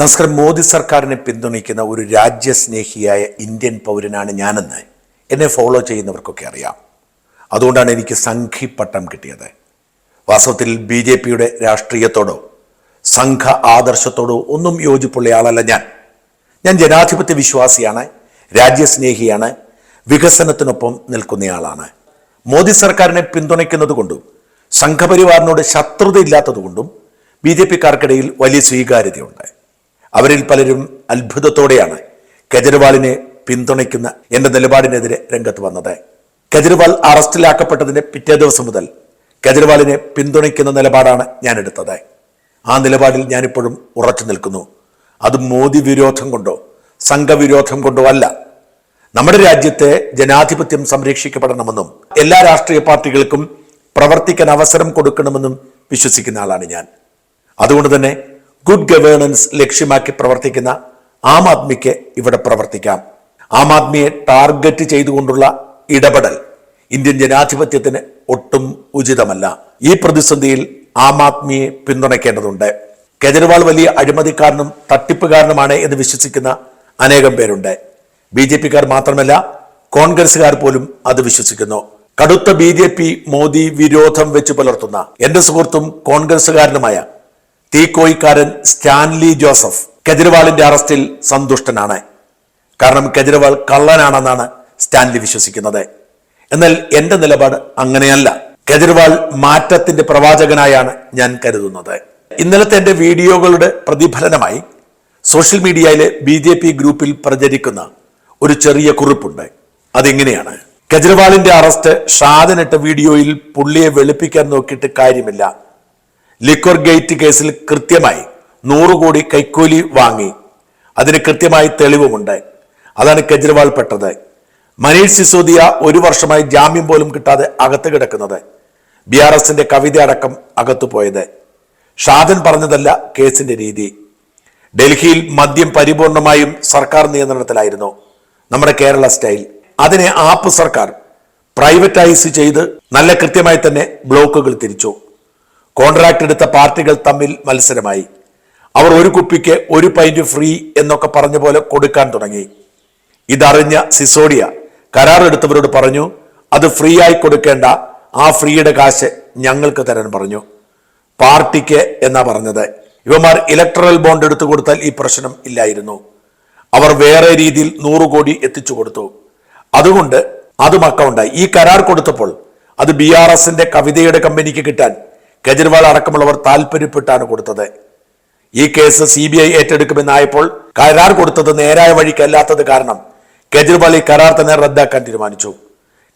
നമസ്കാരം. മോദി സർക്കാരിനെ പിന്തുണയ്ക്കുന്ന ഒരു രാജ്യസ്നേഹിയായ ഇന്ത്യൻ പൗരനാണ് ഞാനെന്ന് എന്നെ ഫോളോ ചെയ്യുന്നവർക്കൊക്കെ അറിയാം. അതുകൊണ്ടാണ് എനിക്ക് സംഘി പട്ടം കിട്ടിയത്. വാസ്തവത്തിൽ ബി ജെ പിയുടെ രാഷ്ട്രീയത്തോടോ സംഘ ആദർശത്തോടോ ഒന്നും യോജിപ്പുള്ള ആളല്ല ഞാൻ. ഞാൻ ജനാധിപത്യ വിശ്വാസിയാണ് രാജ്യസ്നേഹിയാണ് വികസനത്തിനൊപ്പം നിൽക്കുന്നയാളാണ്. മോദി സർക്കാരിനെ പിന്തുണയ്ക്കുന്നത് കൊണ്ടും സംഘപരിവാറിനോട് ശത്രുതയില്ലാത്തതുകൊണ്ടും ബി ജെ പിക്കാർക്കിടയിൽ വലിയ സ്വീകാര്യതയുണ്ട്. അവരിൽ പലരും അത്ഭുതത്തോടെയാണ് കെജ്രിവാളിനെ പിന്തുണയ്ക്കുന്ന എന്റെ നിലപാടിനെതിരെ രംഗത്ത് വന്നത്. കെജ്രിവാൾ അറസ്റ്റിലാക്കപ്പെട്ടതിന്റെ പിറ്റേ ദിവസം മുതൽ കെജ്രിവാളിനെ പിന്തുണയ്ക്കുന്ന നിലപാടാണ് ഞാൻ എടുത്തത് ആ നിലപാടിൽ ഞാനിപ്പോഴും ഉറച്ചു നിൽക്കുന്നു. അത് മോദി വിരോധം കൊണ്ടോ സംഘവിരോധം കൊണ്ടോ അല്ല. നമ്മുടെ രാജ്യത്തെ ജനാധിപത്യം സംരക്ഷിക്കപ്പെടണമെന്നും എല്ലാ രാഷ്ട്രീയ പാർട്ടികൾക്കും പ്രവർത്തിക്കാൻ അവസരം കൊടുക്കണമെന്നും വിശ്വസിക്കുന്ന ആളാണ് ഞാൻ. അതുകൊണ്ട് തന്നെ ഗുഡ് ഗവേണൻസ് ലക്ഷ്യമാക്കി പ്രവർത്തിക്കുന്ന ആം ആദ്മിക്ക് ഇവിടെ പ്രവർത്തിക്കാം. ആം ആദ്മിയെ ടാർഗറ്റ് ചെയ്തുകൊണ്ടുള്ള ഇടപെടൽ ഇന്ത്യൻ ജനാധിപത്യത്തിന് ഒട്ടും ഉചിതമല്ല. ഈ പ്രതിസന്ധിയിൽ ആം ആദ്മിയെ പിന്തുണയ്ക്കേണ്ടതുണ്ട്. കെജ്രിവാൾ വലിയ അഴിമതിക്കാരനും തട്ടിപ്പുകാരനുമാണ് എന്ന് വിശ്വസിക്കുന്ന അനേകം പേരുണ്ട്. ബി ജെ പിക്കാർ മാത്രമല്ല കോൺഗ്രസുകാർ പോലും അത് വിശ്വസിക്കുന്നു. കടുത്ത ബി ജെ പി മോദി വിരോധം വെച്ച് പുലർത്തുന്ന എന്റെ സുഹൃത്തും കോൺഗ്രസുകാരനുമായ തീക്കോയിക്കാരൻ സ്റ്റാൻലി ജോസഫ് കെജ്രിവാളിന്റെ അറസ്റ്റിൽ സന്തുഷ്ടനാണ്. കാരണം കെജ്രിവാൾ കള്ളനാണെന്നാണ് സ്റ്റാൻലി വിശ്വസിക്കുന്നത്. എന്നാൽ എന്റെ നിലപാട് അങ്ങനെയല്ല. കെജ്രിവാൾ മാറ്റത്തിന്റെ പ്രവാചകനായാണ് ഞാൻ കരുതുന്നത്. ഇന്നലത്തെ എന്റെ വീഡിയോകളുടെ പ്രതിഫലനമായി സോഷ്യൽ മീഡിയയിലെ ബി ജെ പി ഗ്രൂപ്പിൽ പ്രചരിക്കുന്ന ഒരു ചെറിയ കുറിപ്പുണ്ട്. അതെങ്ങനെയാണ്? കെജ്രിവാളിന്റെ അറസ്റ്റ് ഷാദനിട്ട വീഡിയോയിൽ പുള്ളിയെ വെളുപ്പിക്കാൻ നോക്കിയിട്ട് കാര്യമില്ല. ലിക്വർ ഗേറ്റ് കേസിൽ കൃത്യമായി നൂറ് കോടി കൈക്കൂലി വാങ്ങി. അതിന് കൃത്യമായി തെളിവുമുണ്ട്. അതാണ് കെജ്രിവാൾ പെട്ടത്. മനീഷ് സിസോദിയ ഒരു വർഷമായി ജാമ്യം പോലും കിട്ടാതെ അകത്ത് കിടക്കുന്നത്. ബി ആർ എസിന്റെ കവിത അടക്കം അകത്തു പോയത്. ഷാദൻ പറഞ്ഞതല്ല കേസിന്റെ രീതി. ഡൽഹിയിൽ മദ്യം പരിപൂർണമായും സർക്കാർ നിയന്ത്രണത്തിലായിരുന്നു നമ്മുടെ കേരള സ്റ്റൈൽ. അതിനെ ആപ്പ് സർക്കാർ പ്രൈവറ്റൈസ് ചെയ്ത് നല്ല കൃത്യമായി തന്നെ ബ്ലോക്കുകൾ തിരിച്ചു. കോൺട്രാക്ട് എടുത്ത പാർട്ടികൾ തമ്മിൽ മത്സരമായി. അവർ ഒരു കുപ്പിക്ക് ഒരു പൈന്റ് ഫ്രീ എന്നൊക്കെ പറഞ്ഞ പോലെ കൊടുക്കാൻ തുടങ്ങി. ഇതറിഞ്ഞ സിസോഡിയ കരാർ എടുത്തവരോട് പറഞ്ഞു അത് ഫ്രീ ആയി കൊടുക്കേണ്ട. ആ ഫ്രീയുടെ കാശ് ഞങ്ങൾക്ക് തരാൻ പറഞ്ഞു. പാർട്ടിക്ക് എന്നാ പറഞ്ഞത്. ഇവന്മാർ ഇലക്ട്രൽ ബോണ്ട് എടുത്തു കൊടുത്താൽ ഈ പ്രശ്നം ഇല്ലായിരുന്നു. അവർ വേറെ രീതിയിൽ നൂറ് കോടി എത്തിച്ചു കൊടുത്തു. അതുകൊണ്ട് അതും അക്കൗണ്ടായി ഈ കരാർ കൊടുത്തപ്പോൾ അത് ബി ആർ എസിന്റെ കവിതയുടെ കമ്പനിക്ക് കിട്ടാൻ കെജ്രിവാൾ അടക്കമുള്ളവർ താല്പര്യപ്പെട്ടാണ് കൊടുത്തത്. ഈ കേസ് സി ബി ഐ ഏറ്റെടുക്കുമെന്നായപ്പോൾ കരാർ കൊടുത്തത് നേരായ വഴിക്കല്ലാത്തത് കാരണം കെജ്രിവാൾ ഈ കരാർ തന്നെ റദ്ദാക്കാൻ തീരുമാനിച്ചു.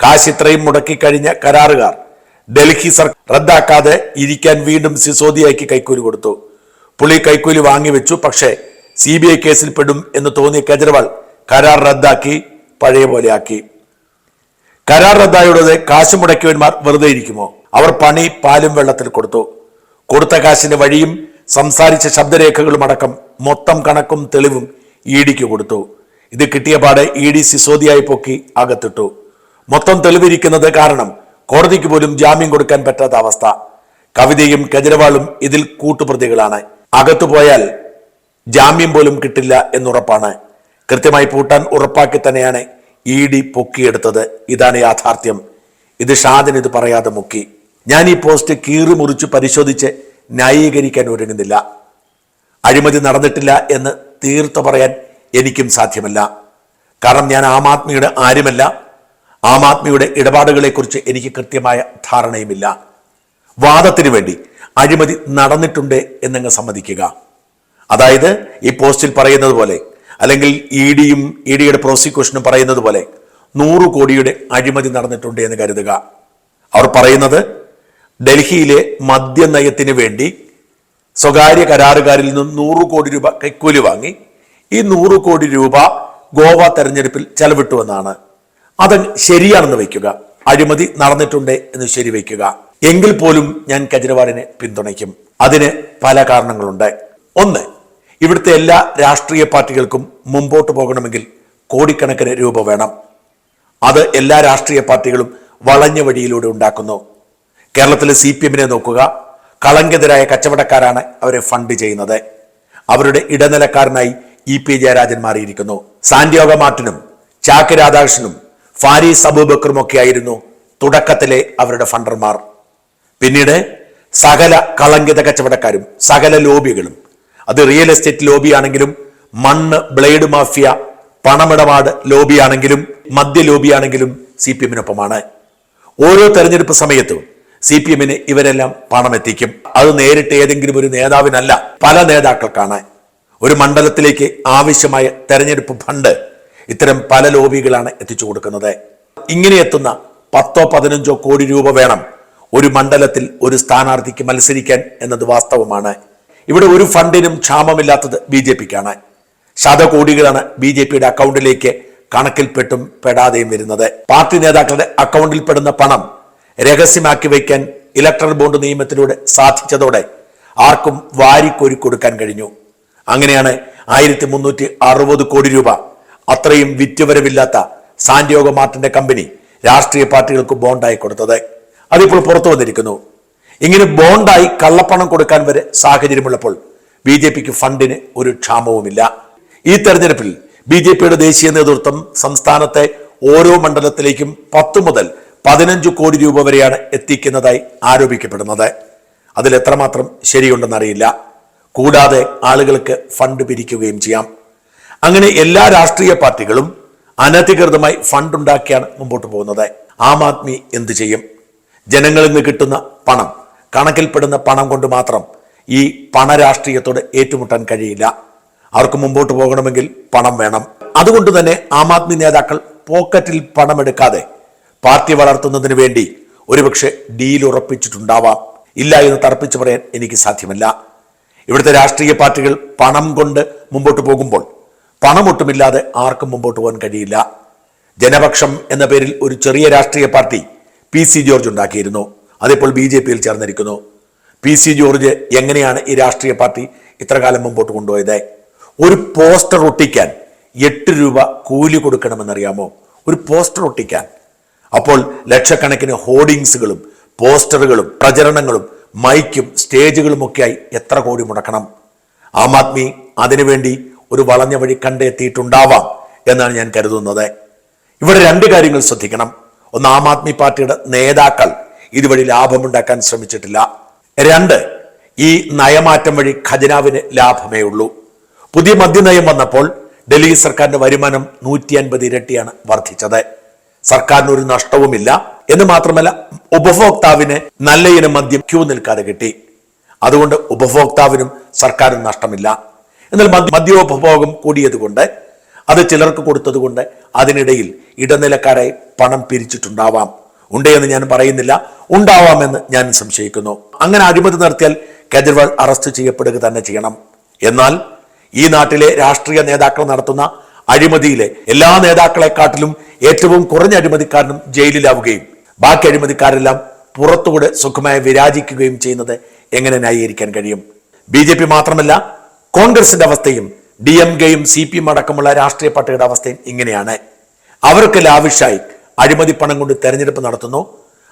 കാശ് ഇത്രയും മുടക്കി കഴിഞ്ഞ കരാറുകാർ ഡൽഹി സർക്കാർ റദ്ദാക്കാതെ ഇരിക്കാൻ വീണ്ടും സിസോദിയയ്ക്ക് കൈക്കൂലി കൊടുത്തു. പുള്ളി കൈക്കൂലി വാങ്ങിവെച്ചു പക്ഷേ സി ബി ഐ കേസിൽ പെടും എന്ന് തോന്നിയ കെജ്രിവാൾ കരാർ റദ്ദാക്കി പഴയ പോലെയാക്കി കരാർ റദ്ദായുള്ളത് കാശ് മുടക്കിയവന്മാർ വെറുതെ ഇരിക്കുമോ? അവർ പണി പാലും വെള്ളത്തിൽ കൊടുത്തു. കൊടുത്ത കാശിന്റെ വഴിയും സംസാരിച്ച ശബ്ദരേഖകളും അടക്കം മൊത്തം കണക്കും തെളിവും ഇ ഡിക്ക് കൊടുത്തു. ഇത് കിട്ടിയ പാടെ ഇ ഡി സിസോദിയായി പൊക്കി അകത്തിട്ടു. മൊത്തം തെളിവിരിക്കുന്നത് കാരണം കോടതിക്ക് പോലും ജാമ്യം കൊടുക്കാൻ പറ്റാത്ത അവസ്ഥ. കവിതയും കെജ്രിവാളും ഇതിൽ കൂട്ടുപ്രതികളാണ്. അകത്തു പോയാൽ ജാമ്യം പോലും കിട്ടില്ല എന്നുറപ്പാണ്. കൃത്യമായി പൂട്ടാൻ ഉറപ്പാക്കി തന്നെയാണ് ഇ ഡി പൊക്കിയെടുത്തത്. ഇതാണ് യാഥാർത്ഥ്യം. ഇത് ഷാദിന് ഇത് പറയാതെ മുക്കി. ഞാൻ ഈ പോസ്റ്റ് കീറി മുറിച്ച് പരിശോധിച്ച് ന്യായീകരിക്കാൻ ഒരുങ്ങുന്നില്ല. അഴിമതി നടന്നിട്ടില്ല എന്ന് തീർത്തു പറയാൻ എനിക്കും സാധ്യമല്ല. കാരണം ഞാൻ ആം ആദ്മിയുടെ ആരുമല്ല. ആം ആദ്മിയുടെ ഇടപാടുകളെക്കുറിച്ച് എനിക്ക് കൃത്യമായ ധാരണയുമില്ല. വാദത്തിനു വേണ്ടി അഴിമതി നടന്നിട്ടുണ്ട് എന്നങ്ങ് സമ്മതിക്കുക. അതായത് ഈ പോസ്റ്റിൽ പറയുന്നത് പോലെ അല്ലെങ്കിൽ ഇ ഡിയും ഇ ഡിയുടെ പ്രോസിക്യൂഷനും പറയുന്നത് പോലെ നൂറ് കോടിയുടെ അഴിമതി നടന്നിട്ടുണ്ട് എന്ന് കരുതുക. അവർ പറയുന്നത് ഡൽഹിയിലെ മദ്യനയത്തിന് വേണ്ടി സ്വകാര്യ കരാറുകാരിൽ നിന്നും നൂറ് കോടി രൂപ കൈക്കൂലി വാങ്ങി. ഈ നൂറ് കോടി രൂപ ഗോവ തെരഞ്ഞെടുപ്പിൽ ചെലവിട്ടുവെന്നാണ്. അത് ശരിയാണെന്ന് വയ്ക്കുക. അഴിമതി നടന്നിട്ടുണ്ട് എന്ന് ശരിവയ്ക്കുക. എങ്കിൽ പോലും ഞാൻ കെജ്രിവാളിനെ പിന്തുണയ്ക്കും. അതിന് പല കാരണങ്ങളുണ്ട്. ഒന്ന് ഇവിടുത്തെ എല്ലാ രാഷ്ട്രീയ പാർട്ടികൾക്കും മുമ്പോട്ട് പോകണമെങ്കിൽ കോടിക്കണക്കിന് രൂപ വേണം. അത് എല്ലാ രാഷ്ട്രീയ പാർട്ടികളും വളഞ്ഞ വഴിയിലൂടെ ഉണ്ടാക്കുന്നു. കേരളത്തിലെ സി പി എമ്മിനെ നോക്കുക. കളങ്കെതിരായ കച്ചവടക്കാരാണ് അവരെ ഫണ്ട് ചെയ്യുന്നത്. അവരുടെ ഇടനിലക്കാരനായി ഇ പി ജയരാജൻ മാറിയിരിക്കുന്നു. സാന്റിയോഗ മാർട്ടിനും ചാക്ക് രാധാകൃഷ്ണനും ഫാരീസ് അബൂബക്കറും ഒക്കെയായിരുന്നു തുടക്കത്തിലെ അവരുടെ ഫണ്ടർമാർ. പിന്നീട് സകല കളങ്കിത കച്ചവടക്കാരും സകല ലോബികളും അത് റിയൽ എസ്റ്റേറ്റ് ലോബിയാണെങ്കിലും മണ്ണ് ബ്ലേഡ് മാഫിയ പണമിടപാട് ലോബിയാണെങ്കിലും മദ്യ ലോബിയാണെങ്കിലും സി പി എമ്മിനൊപ്പമാണ്. ഓരോ തെരഞ്ഞെടുപ്പ് സമയത്തും സി പി എമ്മിന് ഇവരെല്ലാം പണം എത്തിക്കും അത് നേരിട്ട് ഏതെങ്കിലും ഒരു നേതാവിനല്ല പല നേതാക്കൾക്കാണ്. ഒരു മണ്ഡലത്തിലേക്ക് ആവശ്യമായ തെരഞ്ഞെടുപ്പ് ഫണ്ട് ഇത്തരം പല ലോബികളാണ് എത്തിച്ചു കൊടുക്കുന്നത്. ഇങ്ങനെ എത്തുന്ന പത്തോ പതിനഞ്ചോ കോടി രൂപ വേണം ഒരു മണ്ഡലത്തിൽ ഒരു സ്ഥാനാർത്ഥിക്ക് മത്സരിക്കാൻ എന്നത് വാസ്തവമാണ്. ഇവിടെ ഒരു ഫണ്ടിനും ക്ഷാമമില്ലാത്തത് ബി ജെ പിക്കാണ്. ശതകോടികളാണ് ബി ജെ പിയുടെ അക്കൗണ്ടിലേക്ക് കണക്കിൽപ്പെട്ടും പെടാതെയും വരുന്നത്. പാർട്ടി നേതാക്കളുടെ അക്കൗണ്ടിൽ പെടുന്ന പണം രഹസ്യമാക്കി വയ്ക്കാൻ ഇലക്ട്രൽ ബോണ്ട് നിയമത്തിലൂടെ സാധിച്ചതോടെ ആർക്കും വാരിക്കോരി കൊടുക്കാൻ കഴിഞ്ഞു. അങ്ങനെയാണ് ആയിരത്തി മുന്നൂറ്റി അറുപത് കോടി രൂപ അത്രയും വിറ്റുവരവില്ലാത്ത സാന്റിയോഗ മാർട്ടിന്റെ കമ്പനി രാഷ്ട്രീയ പാർട്ടികൾക്ക് ബോണ്ടായി കൊടുത്തത്. അതിപ്പോൾ പുറത്തു വന്നിരിക്കുന്നു. ഇങ്ങനെ ബോണ്ടായി കള്ളപ്പണം കൊടുക്കാൻ വരെ സാഹചര്യമുള്ളപ്പോൾ ബി ജെ പിക്ക് ഫണ്ടിന് ഒരു ക്ഷാമവുമില്ല. ഈ തെരഞ്ഞെടുപ്പിൽ ബി ജെ പിയുടെ ദേശീയ നേതൃത്വം സംസ്ഥാനത്തെ ഓരോ മണ്ഡലത്തിലേക്കും പത്ത് മുതൽ പതിനഞ്ച് കോടി രൂപ വരെയാണ് എത്തിക്കുന്നതായി ആരോപിക്കപ്പെടുന്നത്. അതിൽ എത്രമാത്രം ശരിയുണ്ടെന്നറിയില്ല. കൂടാതെ ആളുകൾക്ക് ഫണ്ട് പിരിക്കുകയും ചെയ്യാം. അങ്ങനെ എല്ലാ രാഷ്ട്രീയ പാർട്ടികളും അനധികൃതമായി ഫണ്ട് ഉണ്ടാക്കിയാണ് മുമ്പോട്ട് പോകുന്നത്. ആം ആദ്മി എന്ത് ചെയ്യും? ജനങ്ങളിൽ നിന്ന് കിട്ടുന്ന പണം കണക്കിൽപ്പെടുന്ന പണം കൊണ്ട് മാത്രം ഈ പണരാഷ്ട്രീയത്തോട് ഏറ്റുമുട്ടാൻ കഴിയില്ല. അവർക്ക് മുമ്പോട്ട് പോകണമെങ്കിൽ പണം വേണം. അതുകൊണ്ട് തന്നെ ആം ആദ്മി നേതാക്കൾ പോക്കറ്റിൽ പണമെടുക്കാതെ പാർട്ടി വളർത്തുന്നതിന് വേണ്ടി ഒരുപക്ഷെ ഡീൽ ഉറപ്പിച്ചിട്ടുണ്ടാവാം. ഇല്ല എന്ന് തർപ്പിച്ചു പറയാൻ എനിക്ക് സാധ്യമല്ല. ഇവിടുത്തെ രാഷ്ട്രീയ പാർട്ടികൾ പണം കൊണ്ട് മുമ്പോട്ട് പോകുമ്പോൾ പണമൊട്ടുമില്ലാതെ ആർക്കും മുമ്പോട്ട് പോകാൻ കഴിയില്ല. ജനപക്ഷം എന്ന പേരിൽ ഒരു ചെറിയ രാഷ്ട്രീയ പാർട്ടി പി സി ജോർജ് ഉണ്ടാക്കിയിരുന്നു. അതിപ്പോൾ ബി ജെ പിയിൽ ചേർന്നിരിക്കുന്നു. പി സി ജോർജ് എങ്ങനെയാണ് ഈ രാഷ്ട്രീയ പാർട്ടി ഇത്രകാലം മുമ്പോട്ട് കൊണ്ടുപോയത്? ഒരു പോസ്റ്റർ ഒട്ടിക്കാൻ എട്ട് രൂപ കൂലി കൊടുക്കണമെന്നറിയാമോ? ഒരു പോസ്റ്റർ ഒട്ടിക്കാൻ. അപ്പോൾ ലക്ഷക്കണക്കിന് ഹോർഡിങ്സുകളും പോസ്റ്ററുകളും പ്രചരണങ്ങളും മൈക്കും സ്റ്റേജുകളുമൊക്കെയായി എത്ര കോടി മുടക്കണം? ആം ആദ്മി അതിനുവേണ്ടി ഒരു വളഞ്ഞ വഴി കണ്ടെത്തിയിട്ടുണ്ടാവാം എന്നാണ് ഞാൻ കരുതുന്നത്. ഇവിടെ രണ്ട് കാര്യങ്ങൾ ശ്രദ്ധിക്കണം. ഒന്ന് ആം ആദ്മി പാർട്ടിയുടെ നേതാക്കൾ ഇതുവഴി ലാഭമുണ്ടാക്കാൻ ശ്രമിച്ചിട്ടില്ല. രണ്ട് ഈ നയമാറ്റം വഴി ഖജനാവിന് ലാഭമേ ഉള്ളൂ. പുതിയ മദ്യനയം വന്നപ്പോൾ ഡൽഹി സർക്കാരിന്റെ വരുമാനം നൂറ്റി അൻപത് ഇരട്ടിയാണ് വർദ്ധിച്ചത്. സർക്കാരിന് ഒരു നഷ്ടവുമില്ല എന്ന് മാത്രമല്ല ഉപഭോക്താവിന് നല്ല ഇനം മദ്യം ക്യൂ നിൽക്കാതെ കിട്ടി. അതുകൊണ്ട് ഉപഭോക്താവിനും സർക്കാരിന് നഷ്ടമില്ല. എന്നാൽ മദ്യ- മദ്യോപഭോഗം കൂടിയതുകൊണ്ട് അത് ചിലർക്ക് കൊടുത്തതുകൊണ്ട് അതിനിടയിൽ ഇടനിലക്കാരെ പണം പിരിച്ചിട്ടുണ്ടാവാം. ഉണ്ട് എന്ന് ഞാൻ പറയുന്നില്ല. ഉണ്ടാവാമെന്ന് ഞാൻ സംശയിക്കുന്നു. അങ്ങനെ അഴിമതി നടത്തിയാൽ കേജ്രിവാൾ അറസ്റ്റ് ചെയ്യപ്പെടുക തന്നെ ചെയ്യണം. എന്നാൽ ഈ നാട്ടിലെ രാഷ്ട്രീയ നേതാക്കൾ നടത്തുന്ന അഴിമതിയിലെ എല്ലാ നേതാക്കളെക്കാട്ടിലും ഏറ്റവും കുറഞ്ഞ അഴിമതിക്കാരനും ജയിലിലാവുകയും ബാക്കി അഴിമതിക്കാരെല്ലാം പുറത്തുകൂടെ സുഖമായി വിരാജിക്കുകയും ചെയ്യുന്നത് എങ്ങനെ ന്യായീകരിക്കാൻ കഴിയും? ബി ജെ പി മാത്രമല്ല കോൺഗ്രസിന്റെ അവസ്ഥയും ഡി എം കെയും സി പി എം അടക്കമുള്ള രാഷ്ട്രീയ പാർട്ടിയുടെ അവസ്ഥയും ഇങ്ങനെയാണ്. അവർക്ക് ലാവിഷായി അഴിമതി പണം കൊണ്ട് തെരഞ്ഞെടുപ്പ് നടത്തുന്നു.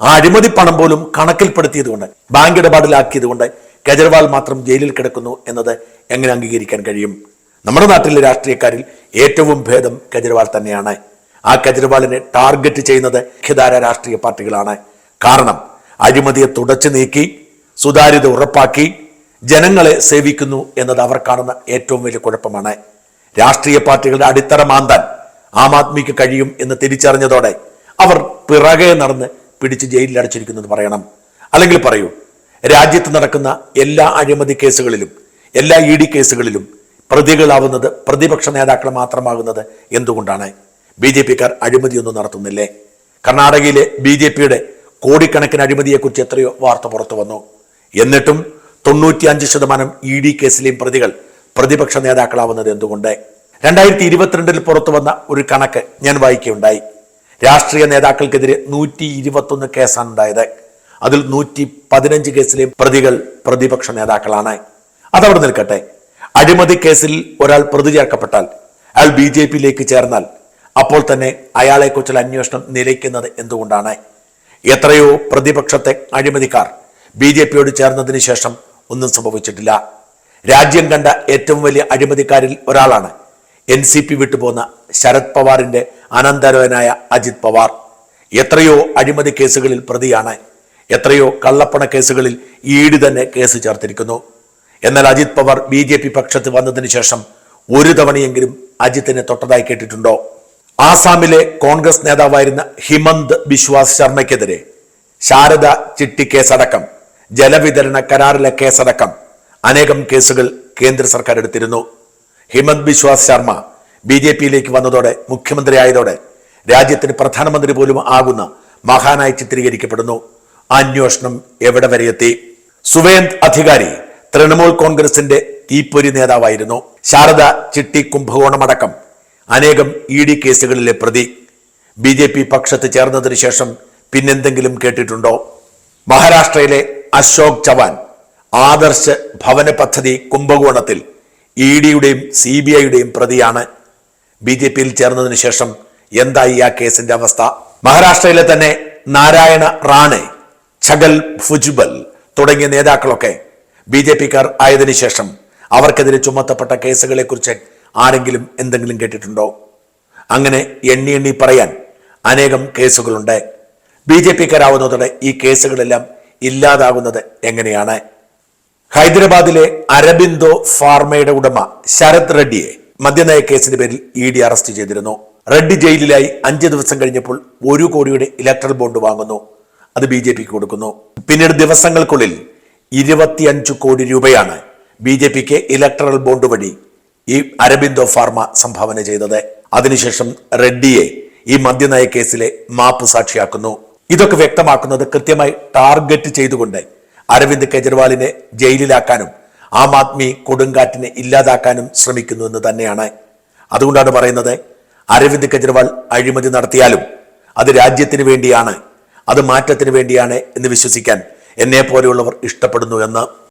ആ അഴിമതി പണം പോലും കണക്കിൽപ്പെടുത്തിയതുകൊണ്ട് ബാങ്ക് ഇടപാടിലാക്കിയതുകൊണ്ട് കെജ്രിവാൾ മാത്രം ജയിലിൽ കിടക്കുന്നു എന്നത് എങ്ങനെ അംഗീകരിക്കാൻ കഴിയും? നമ്മുടെ നാട്ടിലെ രാഷ്ട്രീയക്കാരിൽ ഏറ്റവും ഭേദം കെജ്രിവാൾ തന്നെയാണ്. ആ കെജ്രിവാളിനെ ടാർഗറ്റ് ചെയ്യുന്നത് മുഖ്യധാര രാഷ്ട്രീയ പാർട്ടികളാണ്. കാരണം അഴിമതിയെ തുടച്ചു നീക്കി സുതാര്യത ഉറപ്പാക്കി ജനങ്ങളെ സേവിക്കുന്നു എന്നത് അവർ കാണുന്ന ഏറ്റവും വലിയ കുഴപ്പമാണ്. രാഷ്ട്രീയ പാർട്ടികളുടെ അടിത്തറ മാന്താൻ ആം ആദ്മിക്ക് കഴിയും എന്ന് തിരിച്ചറിഞ്ഞതോടെ അവർ പിറകെ നടന്ന് പിടിച്ച് ജയിലിൽ അടച്ചിരിക്കുന്നത് പറയണം. അല്ലെങ്കിൽ പറയൂ രാജ്യത്ത് നടക്കുന്ന എല്ലാ അഴിമതി കേസുകളിലും എല്ലാ ഇ ഡി കേസുകളിലും പ്രതികളാവുന്നത് പ്രതിപക്ഷ നേതാക്കൾ മാത്രമാകുന്നത് എന്തുകൊണ്ടാണ്? ബി ജെ പിക്കാർ അഴിമതിയൊന്നും നടത്തുന്നില്ലേ? കർണാടകയിലെ ബി ജെ പിയുടെ കോടിക്കണക്കിന് അഴിമതിയെക്കുറിച്ച് എത്രയോ വാർത്ത പുറത്തു വന്നു. എന്നിട്ടും തൊണ്ണൂറ്റി അഞ്ച് ശതമാനം ഇ ഡി കേസിലെയും പ്രതികൾ പ്രതിപക്ഷ നേതാക്കളാവുന്നത് എന്തുകൊണ്ട്? രണ്ടായിരത്തി ഇരുപത്തിരണ്ടിൽ പുറത്തു വന്ന ഒരു കണക്ക് ഞാൻ വായിക്കുകയുണ്ടായി. രാഷ്ട്രീയ നേതാക്കൾക്കെതിരെ നൂറ്റി ഇരുപത്തൊന്ന് കേസാണ് ഉണ്ടായത് അതിൽ നൂറ്റി പതിനഞ്ച് കേസിലെയും പ്രതികൾ പ്രതിപക്ഷ നേതാക്കളാണ്. അതവിടെ നിൽക്കട്ടെ. അഴിമതി കേസിൽ ഒരാൾ പ്രതി ചേർക്കപ്പെട്ടാൽ അയാൾ ബി ജെ പിയിലേക്ക് ചേർന്നാൽ അപ്പോൾ തന്നെ അയാളെക്കുറിച്ചുള്ള അന്വേഷണം നിലയ്ക്കുന്നത് എന്തുകൊണ്ടാണ്? എത്രയോ പ്രതിപക്ഷത്തെ അഴിമതിക്കാർ ബി ജെ പിയോട് ചേർന്നതിന് ശേഷം ഒന്നും സംഭവിച്ചിട്ടില്ല. രാജ്യം കണ്ട ഏറ്റവും വലിയ അഴിമതിക്കാരിൽ ഒരാളാണ് എൻ സി പി വിട്ടുപോന്ന ശരത് പവാറിന്റെ അനന്തരവനായ അജിത് പവാർ. എത്രയോ അഴിമതി കേസുകളിൽ പ്രതിയാണ്. എത്രയോ കള്ളപ്പണ കേസുകളിൽ ഈട് തന്നെ കേസ് ചേർത്തിരിക്കുന്നു. എന്നാൽ Ajit Pawar B J P പക്ഷത്ത് വന്നതിന് ശേഷം ഒരു തവണയെങ്കിലും അജിത്തിനെ തൊട്ടതായി കേട്ടിട്ടുണ്ടോ? ആസാമിലെ കോൺഗ്രസ് നേതാവായിരുന്ന ഹിമന്ത് ബിശ്വാസ് ശർമ്മയ്ക്കെതിരെ ശാരദ ചിട്ടി കേസടക്കം ജലവിതരണ കരാറിലെ കേസടക്കം അനേകം കേസുകൾ കേന്ദ്ര സർക്കാർ എടുത്തിരുന്നു. ഹിമന്ത് ബിശ്വാസ് ശർമ്മ ബി ജെ പിയിലേക്ക് വന്നതോടെ മുഖ്യമന്ത്രിയായതോടെ രാജ്യത്തിന് പ്രധാനമന്ത്രി പോലും ആകുന്ന മഹാനായി ചിത്രീകരിക്കപ്പെടുന്നു. അന്വേഷണം എവിടെ വരെ എത്തി? സുവേന്ദ് അധികാരി തൃണമൂൽ കോൺഗ്രസിന്റെ തീപ്പൊരി നേതാവായിരുന്നു ശാരദ ചിട്ടി കുംഭകോണമടക്കം. അനേകം ഇ ഡി കേസുകളിലെ പ്രതി. ബി ജെ പി പക്ഷത്ത് ചേർന്നതിന് ശേഷം പിന്നെന്തെങ്കിലും കേട്ടിട്ടുണ്ടോ? മഹാരാഷ്ട്രയിലെ അശോക് ചവാൻ ആദർശ് ഭവന പദ്ധതി കുംഭകോണത്തിൽ ഇ ഡിയുടെയും സി ബി ഐയുടെയും പ്രതിയാണ്. ബി ജെ പിയിൽ ചേർന്നതിന് ശേഷം എന്തായി ആ കേസിന്റെ അവസ്ഥ? മഹാരാഷ്ട്രയിലെ തന്നെ നാരായണ റാണെ ഛഗൽ ഫുജ്ബൽ തുടങ്ങിയ നേതാക്കളൊക്കെ ബി ജെ പിക്കാർ ആയതിനു ശേഷം അവർക്കെതിരെ ചുമത്തപ്പെട്ട കേസുകളെക്കുറിച്ച് ആരെങ്കിലും എന്തെങ്കിലും കേട്ടിട്ടുണ്ടോ? അങ്ങനെ എണ്ണി എണ്ണി പറയാൻ അനേകം കേസുകളുണ്ട്. ബി ജെ പിക്കാരാവുന്നതോടെ ഈ കേസുകളെല്ലാം ഇല്ലാതാകുന്നത് എങ്ങനെയാണ്? ഹൈദരാബാദിലെ അരബിന്ദോ ഫാർമയുടെ ഉടമ ശരത് റെഡ്ഡിയെ മദ്യനയ കേസിന്റെ പേരിൽ ഇ ഡി അറസ്റ്റ് ചെയ്തിരുന്നു. റെഡ്ഡി ജയിലിലായി അഞ്ച് ദിവസം കഴിഞ്ഞപ്പോൾ ഒരു കോടിയുടെ ഇലക്ട്രൽ ബോണ്ട് വാങ്ങുന്നു. അത് ബി ജെ പിക്ക് കൊടുക്കുന്നു. പിന്നീട് ദിവസങ്ങൾക്കുള്ളിൽ ഇരുപത്തിയഞ്ചു കോടി രൂപയാണ് ബി ജെ പിക്ക് ഇലക്ട്രൽ ബോണ്ട് വഴി ഈ അരബിന്ദോ ഫാർമ സംഭാവന ചെയ്തത്. അതിനുശേഷം റെഡ്ഡിയെ ഈ മദ്യനയ കേസിലെ മാപ്പ് സാക്ഷിയാക്കുന്നു. ഇതൊക്കെ വ്യക്തമാക്കുന്നത് കൃത്യമായി ടാർഗറ്റ് ചെയ്തുകൊണ്ട് അരവിന്ദ് കെജ്രിവാളിനെ ജയിലിലാക്കാനും ആം ആദ്മി കൊടുങ്കാറ്റിനെ ഇല്ലാതാക്കാനും ശ്രമിക്കുന്നു എന്ന് തന്നെയാണ്. അതുകൊണ്ടാണ് പറയുന്നത് അരവിന്ദ് കെജ്രിവാൾ അഴിമതി നടത്തിയാലും അത് രാജ്യത്തിന് വേണ്ടിയാണ് അത് മാറ്റത്തിന് വേണ്ടിയാണ് എന്ന് വിശ്വസിക്കാൻ എന്നെ പോലെയുള്ളവർ ഇഷ്ടപ്പെടുന്നു എന്ന്